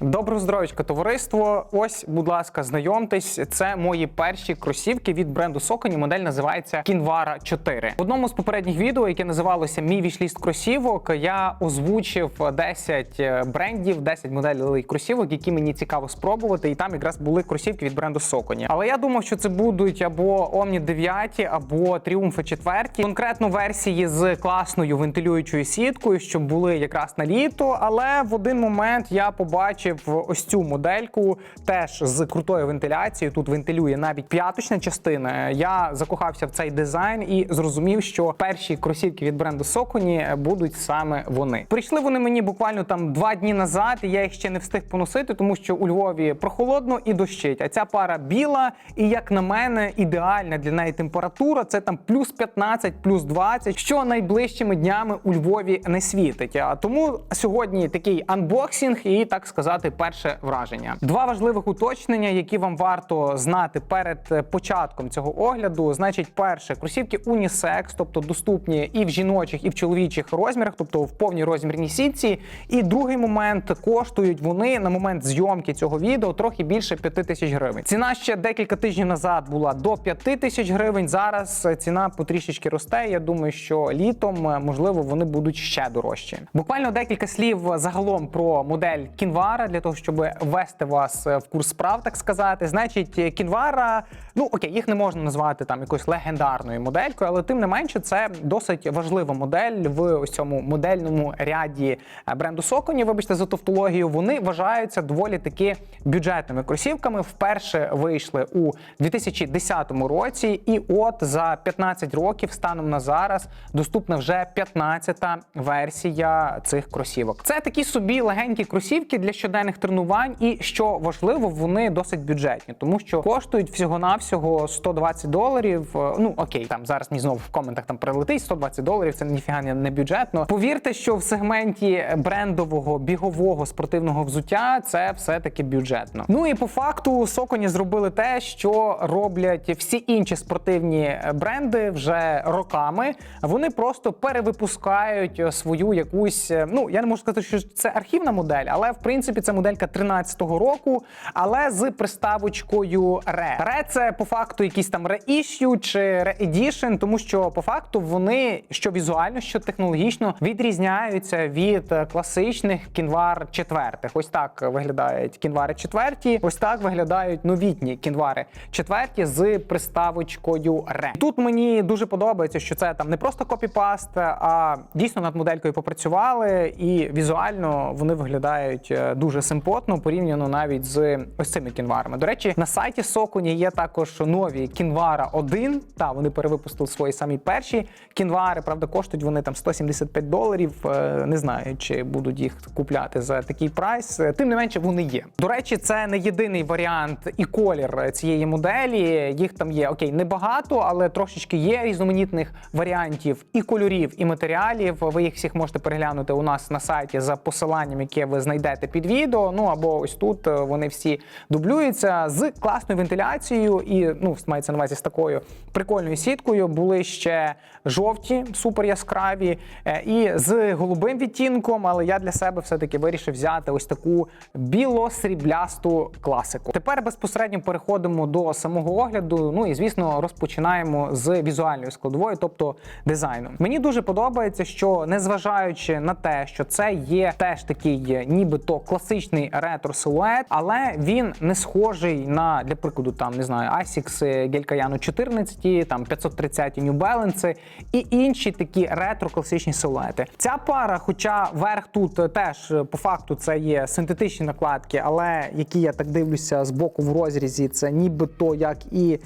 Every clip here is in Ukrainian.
Доброго здоров'ячка, товариство. Ось, будь ласка, знайомтесь. Це мої перші кросівки від бренду Socony. Модель називається Kinvara 4. В одному з попередніх відео, яке називалося Мій вішліст кросівок, я озвучив 10 брендів, 10 моделей кросівок, які мені цікаво спробувати. І там якраз були кросівки від бренду Socony. Але я думав, що це будуть або Omni 9, або Triumph 4. Конкретно версії з класною вентилюючою сіткою, щоб були якраз на літо. Але в один момент я побачив ось цю модельку теж з крутою вентиляцією. Тут вентилює навіть п'яточна частина. Я закохався в цей дизайн і зрозумів, що перші кросівки від бренду Socony будуть саме вони. Прийшли вони мені буквально там два дні назад. і Я їх ще не встиг поносити, тому що у Львові прохолодно і дощить. А ця пара біла, і як на мене, ідеальна для неї температура. Це там плюс 15, плюс 20, що найближчими днями у Львові не світить. А тому сьогодні такий анбоксинг і так сказати, перше враження. Два важливих уточнення, які вам варто знати перед початком цього огляду. Значить, перше, кросівки унісекс, тобто доступні і в жіночих, і в чоловічих розмірах, тобто в повній розмірній сітці. І другий момент коштують вони на момент зйомки цього відео трохи більше 5 тисяч гривень. Ціна ще декілька тижнів назад була до 5 тисяч гривень. Зараз ціна потрішечки росте. Я думаю, що літом можливо вони будуть ще дорожчі. Буквально декілька слів загалом про модель Кінвара для того, щоб ввести вас в курс справ, так сказати. Значить, Кінвара, ну окей, їх не можна назвати там якоюсь легендарною моделькою, але тим не менше, це досить важлива модель в ось цьому модельному ряді бренду Socony. Вибачте за тавтологію. Вони вважаються доволі таки бюджетними кросівками. Вперше вийшли у 2010 році, і от за 15 років станом на зараз доступна вже 15-та версія цих кросівок. Це такі собі легенькі кросівки для щоденних тренувань, і що важливо, вони досить бюджетні, тому що коштують всього-навсього 120 доларів. Е, Ну окей, там зараз мені знову в коментах там прилетить 120 доларів. Це ніфіга не- бюджетно. Повірте, що в сегменті брендового бігового спортивного взуття це все таки бюджетно. Ну і по факту Socony зробили те, що роблять всі інші спортивні бренди вже роками. Вони просто перевипускають свою якусь. е, Ну я не можу сказати, що це архівна модель, але в принципі це моделька 13-го року, але з приставочкою ре. Ре це по факту якийсь там reissue чи re-edition, тому що по факту вони що візуально, що технологічно відрізняються від е, класичних кінвар четвертих. Ось так виглядають кінвари четверті. Ось так виглядають новітні кінвари четверті з приставочкою ре. Тут мені дуже подобається, що це там не просто копіпаст, а дійсно над моделькою попрацювали, і візуально вони виглядають е, дуже симпотно порівняно навіть з ось цими кінварами. До речі, на сайті Socony є також нові кінвара 1. Та вони перевипустили свої самі перші кінвари. Правда, коштують вони там 175 доларів. Е, Не знаю, чи будуть їх купляти за такий прайс. Е, Тим не менше, вони є. До речі, це не єдиний варіант і колір цієї моделі. Їх там є окей, небагато, але трошечки є різноманітних варіантів і кольорів, і матеріалів. Ви їх всіх можете переглянути у нас на сайті за посиланням, яке ви знайдете під відео. Ну або ось тут е, вони всі дублюються з класною вентиляцією і ну мається на увазі з такою прикольною сіткою. Були ще жовті, супер яскраві, е, і з голубим відтінком. Але я для себе все-таки вирішив взяти ось таку біло-сріблясту класику. Тепер безпосередньо переходимо до самого огляду. Ну і звісно, розпочинаємо з візуальної складової, тобто дизайну. Мені дуже подобається, що незважаючи на те, що це є теж такий, нібито класичний ретро-силует, але він не схожий на для прикладу, там не знаю, Asics Gelcayano 14, там 530 New Balance і інші такі ретро-класичні силуети. Ця пара, хоча верх тут теж по факту це є синтетичні накладки, але які я так дивлюся з боку в розрізі, це нібито як і е,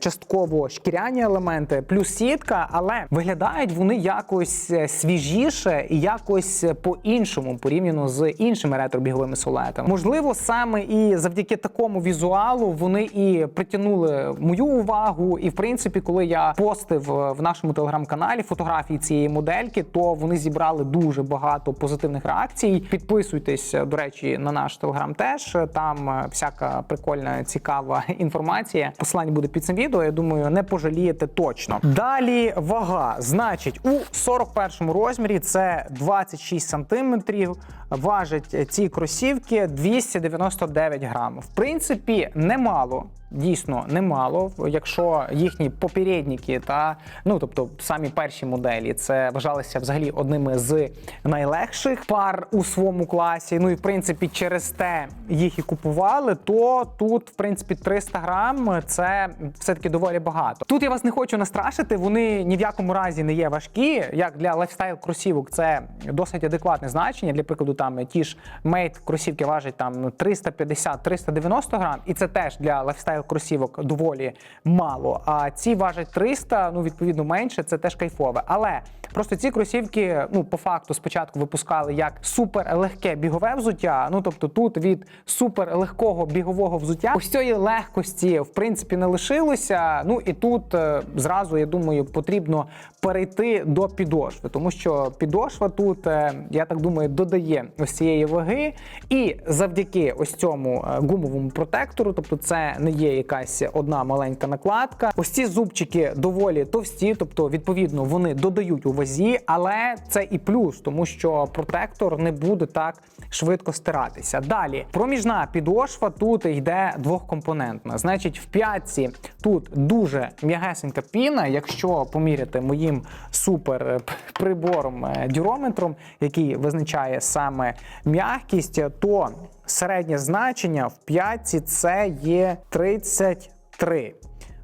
частково шкіряні елементи, плюс сітка, але виглядають вони якось е, свіжіше і якось по-іншому порівняно з іншими ретро-біговими силуетами. Можливо, саме і завдяки такому візуалу вони і притягнули мою увагу. І в принципі, коли я постив е, в нашому телеграм-каналі фотографії цієї модельки, то вони зібрали дуже багато позитивних реакцій. Підписуйтесь, е, до речі, на наш телеграм теж. Там е, всяка прикольна, цікава інформація. Посилання буде під цим відео. Я думаю, не пожалієте точно. Далі вага. Значить, у 41 розмірі це 26 сантиметрів. Важить ці кросівки кросівки 299 грам. В принципі, немало. Дійсно немало, якщо їхні попередники та ну тобто самі перші моделі це вважалися взагалі одними з найлегших пар у своєму класі. Ну і в принципі через те їх і купували. То тут, в принципі, 300 грам це все таки доволі багато. Тут я вас не хочу настрашити. Вони ні в якому разі не є важкі. Як для лайфстайл кросівок, це досить адекватне значення. Для прикладу, там ті ж мейт кросівки важать там 350-390 грам, і це теж для лайфстайл кросівок доволі мало. А ці важать 300, ну відповідно менше. Це теж кайфове. Але просто ці кросівки, ну по факту, спочатку випускали як супер легке бігове взуття. Ну тобто, тут від супер легкого бігового взуття ось цієї легкості в принципі не лишилося. Ну і тут е, зразу я думаю, потрібно перейти до підошви, тому що підошва тут, е, я так думаю, додає ось цієї ваги, і завдяки ось цьому е, гумовому протектору, тобто це не є якась одна маленька накладка. Ось ці зубчики доволі товсті, тобто відповідно вони додають у вазі, але це і плюс, тому що протектор не буде так швидко стиратися. Далі проміжна підошва тут йде двохкомпонентна. Значить, в п'ятці тут дуже м'ягесенька піна. Якщо поміряти моїм супер прибором е, дюрометром, який визначає саме м'якість, то середнє значення в п'ятці це є 33.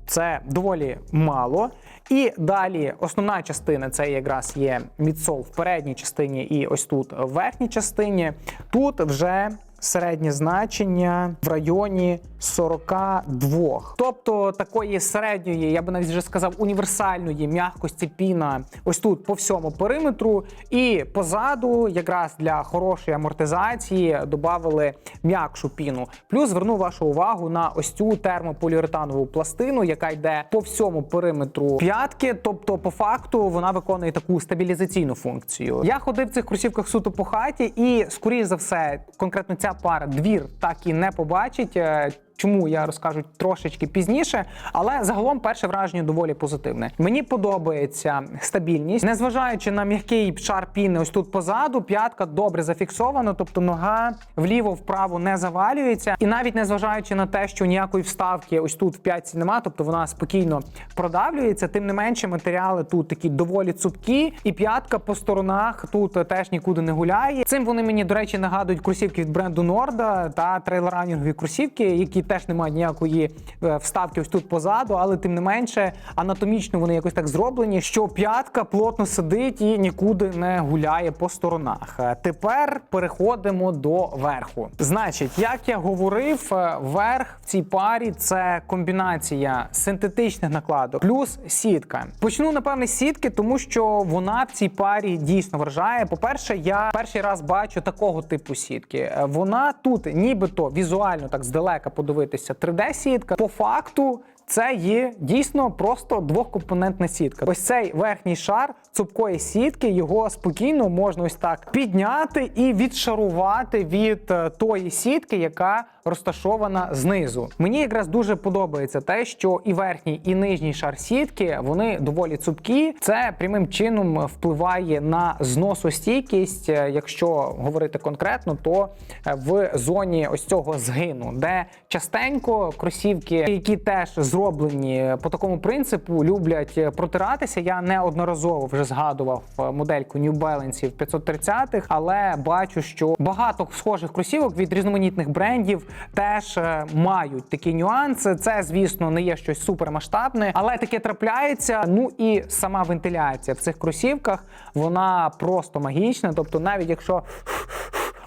Це доволі мало. І далі основна частина це якраз є мідсол в передній частині і ось тут в верхній частині. Тут вже середнє значення в районі 42. Тобто такої середньої, я би навіть вже сказав, універсальної м'якості піна ось тут по всьому периметру. І позаду, якраз для хорошої амортизації, додали м'якшу піну. Плюс зверну вашу увагу на ось цю термополіуретанову пластину, яка йде по всьому периметру п'ятки. Тобто, по факту, вона виконує таку стабілізаційну функцію. Я ходив в цих кросівках суто по хаті, і скоріш за все, конкретно ця пара двір так і не побачить. Чому я розкажу трошечки пізніше, але загалом перше враження доволі позитивне. Мені подобається стабільність, незважаючи на м'який шар піни, ось тут позаду, п'ятка добре зафіксована, тобто нога вліво-вправо не завалюється, і навіть незважаючи на те, що ніякої вставки ось тут в п'ятці нема, тобто вона спокійно продавлюється. Тим не менше, матеріали тут такі доволі цупкі, і п'ятка по сторонах тут теж нікуди не гуляє. Цим вони мені, до речі, нагадують кросівки від бренду Норда та трейлранінгові кросівки, які теж не мають ніякої е, вставки ось тут позаду, але тим не менше анатомічно вони якось так зроблені, що п'ятка плотно сидить і нікуди не гуляє по сторонах. Е, Тепер переходимо до верху. Значить, як я говорив, е, верх в цій парі це комбінація синтетичних накладок плюс сітка. Почну напевне з сітки, тому що вона в цій парі дійсно вражає. По-перше, я перший раз бачу такого типу сітки. Вона тут, нібито візуально так здалека подивитися, 3D-сітка. По факту. Це є дійсно просто двохкомпонентна сітка. Ось цей верхній шар цупкої сітки, його спокійно можна ось так підняти і відшарувати від е, тої сітки, яка розташована знизу. Мені якраз дуже подобається те, що і верхній, і нижній шар сітки вони доволі цупкі. Це прямим чином впливає на зносостійкість. Е, Якщо говорити конкретно, то е, в зоні ось цього згину, де частенько кросівки, які теж зроблені по такому принципу, люблять е, протиратися. Я неодноразово вже згадував модельку New Balance 530-х, але бачу, що багато схожих кросівок від різноманітних брендів теж е, мають такі нюанси. Це, звісно, не є щось супермасштабне, але таке трапляється. Ну і сама вентиляція в цих кросівках вона просто магічна. Тобто, навіть якщо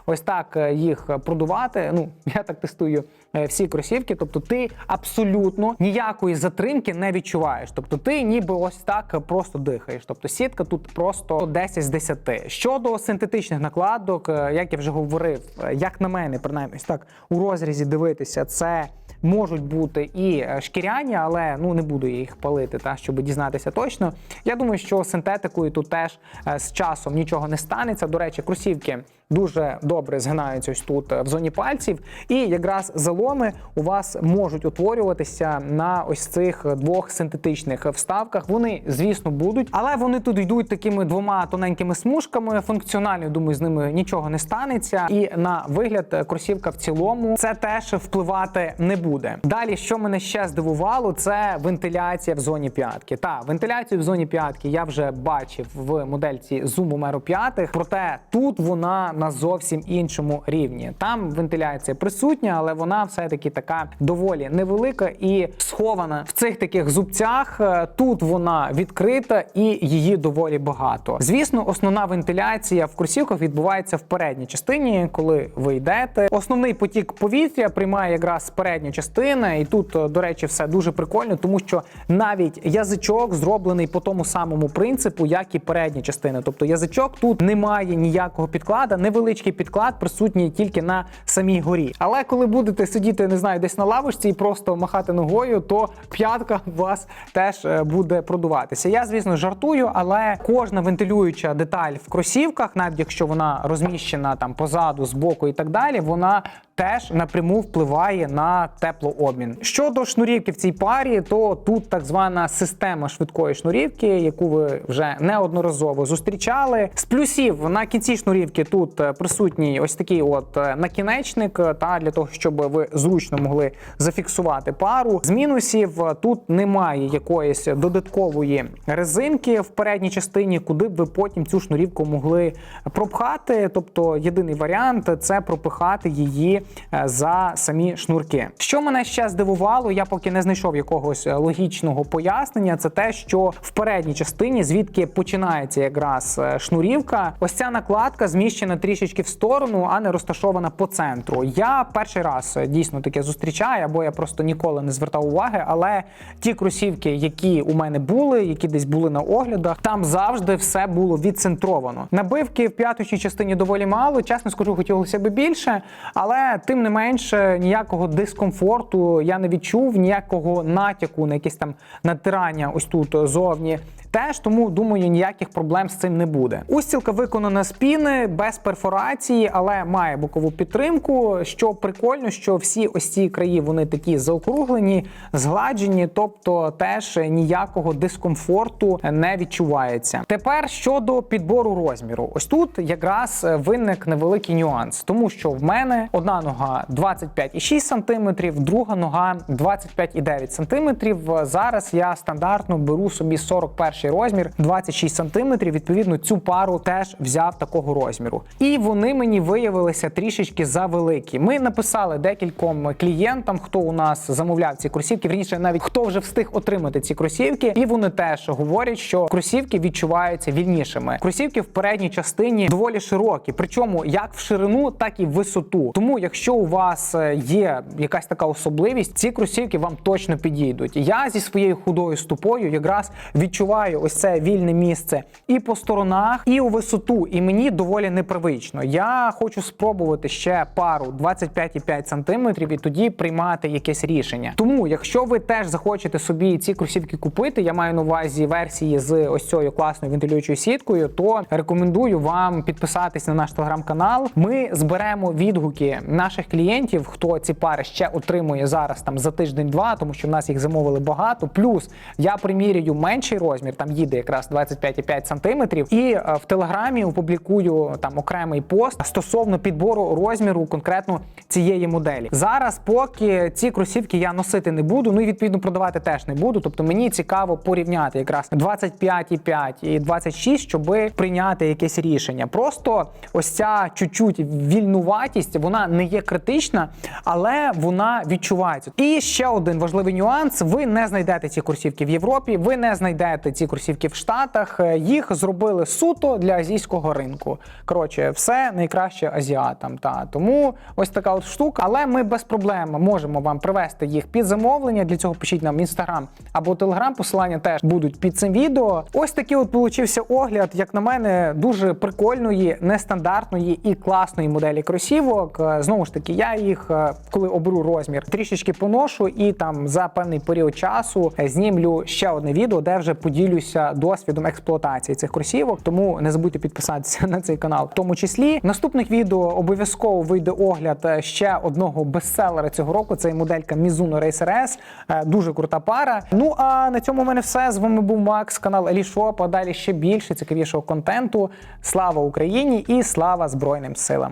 ось так е, їх продувати. Ну я так тестую е, всі кросівки. Тобто, ти абсолютно ніякої затримки не відчуваєш. Тобто, ти ніби ось так просто дихаєш. Тобто, сітка тут просто 10 з 10. Щодо синтетичних накладок, е, як я вже говорив, як на мене, принаймні так у розрізі дивитися, це. Можуть бути і шкіряні, але ну не буду їх палити, та щоб дізнатися точно. Я думаю, що синтетикою тут теж з часом нічого не станеться. До речі, кросівки дуже добре згинаються ось тут е, в зоні пальців. І якраз заломи у вас можуть утворюватися на ось цих двох синтетичних вставках. Вони, звісно, будуть, але вони тут йдуть такими двома тоненькими смужками. Функціонально, думаю, з ними нічого не станеться. І на вигляд е, кросівка в цілому це теж впливати не буде. Далі, що мене ще здивувало, це вентиляція в зоні п'ятки. Та вентиляцію в зоні п'ятки я вже бачив в модельці Zoom Umero 5, проте тут вона на зовсім іншому рівні. Там вентиляція присутня, але вона все-таки така доволі невелика і схована в цих таких зубцях. Е, Тут вона відкрита і її доволі багато. Звісно, основна вентиляція в кросівках відбувається в передній частині, коли ви йдете. Основний потік повітря приймає якраз передня частина, і тут, е, до речі, все дуже прикольно, тому що навіть язичок зроблений по тому самому принципу, як і передня частина. Тобто язичок тут немає ніякого підклада, невеличкий підклад присутній тільки на самій горі. Але коли будете сидіти, не знаю, десь на лавочці і просто махати ногою, то п'ятка у вас теж е, буде продуватися. Я, звісно, жартую, але кожна вентилююча деталь в кросівках, навіть якщо вона розміщена там позаду, збоку і так далі, вона теж напряму впливає на теплообмін. Щодо шнурівки в цій парі, то тут так звана система швидкої шнурівки, яку ви вже неодноразово зустрічали. З плюсів на кінці шнурівки тут е, присутній ось такий от е, накінечник, е, та для того, щоб ви зручно могли зафіксувати пару. З мінусів тут немає якоїсь додаткової резинки в передній частині, куди б ви потім цю шнурівку могли пропхати. Тобто єдиний варіант це пропихати її за самі шнурки. Що мене ще здивувало, я поки не знайшов якогось е, логічного пояснення. Це те, що в передній частині, звідки починається якраз е, шнурівка, ось ця накладка зміщена трішечки в сторону, а не розташована по центру. Я перший раз е, дійсно таке зустрічаю, або я просто ніколи не звертав уваги. Але ті кросівки, які у мене були, які десь були на оглядах, там завжди все було відцентровано. Набивки в п'яточній частині доволі мало. Чесно скажу, хотілося б більше, але тим не менше ніякого дискомфорту я не відчув, ніякого натяку на якесь там натирання ось тут зовні. Теж тому думаю, ніяких проблем з цим не буде. Устілка виконана з піни без перфорації, але має бокову підтримку. Що прикольно, що всі ось ці краї вони такі заокруглені, згладжені, тобто теж ніякого дискомфорту не відчувається. Тепер щодо підбору розміру, ось тут якраз виник невеликий нюанс, тому що в мене одна нога 25,6 см, друга нога 25,9 см. Зараз я стандартно беру собі 41 розмір, 26 см. Відповідно, цю пару теж взяв такого розміру. І вони мені виявилися трішечки завеликі. Ми написали декільком клієнтам, хто у нас замовляв ці кросівки, вірніше, навіть хто вже встиг отримати ці кросівки, і вони теж говорять, що кросівки відчуваються вільнішими. Кросівки в передній частині доволі широкі, причому як в ширину, так і в висоту. Тому, якщо у вас е, є якась така особливість, ці кросівки вам точно підійдуть. Я зі своєю худою ступою якраз відчуваю ось це вільне місце і по сторонах, і у висоту. І мені доволі непривично. Я хочу спробувати ще пару 25,5 см і тоді приймати якесь рішення. Тому, якщо ви теж захочете собі ці кросівки купити, я маю на увазі версії з ось цією класною вентилюючою сіткою, то рекомендую вам підписатись на наш телеграм-канал. Ми зберемо відгуки наших клієнтів, хто ці пари ще отримує зараз там за тиждень-два, тому що в нас їх замовили багато. Плюс я примірюю менший розмір, там їде якраз 25,5 см, і е, в телеграмі опублікую там окремий пост стосовно підбору розміру конкретно цієї моделі. Зараз, поки ці кросівки я носити не буду, ну і відповідно продавати теж не буду. Тобто мені цікаво порівняти якраз 25,5 і 26, щоб прийняти якесь рішення. Просто ось ця чуть-чуть вільнуватість, вона не є критична, але вона відчувається. І ще один важливий нюанс: ви не знайдете ці кросівки в Європі, ви не знайдете ці кросівки в Штатах. Е, Їх зробили суто для азійського ринку. Коротше, все найкраще азіатам. Та тому ось така от штука. Але ми без проблем можемо вам привезти їх під замовлення. Для цього пишіть нам інстаграм або телеграм. Посилання теж будуть під цим відео. Ось такий от получився огляд, як на мене, дуже прикольної, нестандартної і класної моделі кросівок. Е, Знову ж таки, я їх, е, коли оберу розмір, трішечки поношу і там за певний період часу знімлю ще одне відео, де вже поділюсь ділюся досвідом експлуатації цих кросівок, тому не забудьте підписатися на цей канал. В тому числі в наступних відео обов'язково вийде огляд е, ще одного бестселера цього року. Це моделька Mizuno Racer S. Е, Дуже крута пара. Ну а на цьому в мене все. З вами був Макс, канал Елішоп. А далі ще більше цікавішого контенту. Слава Україні і слава Збройним силам!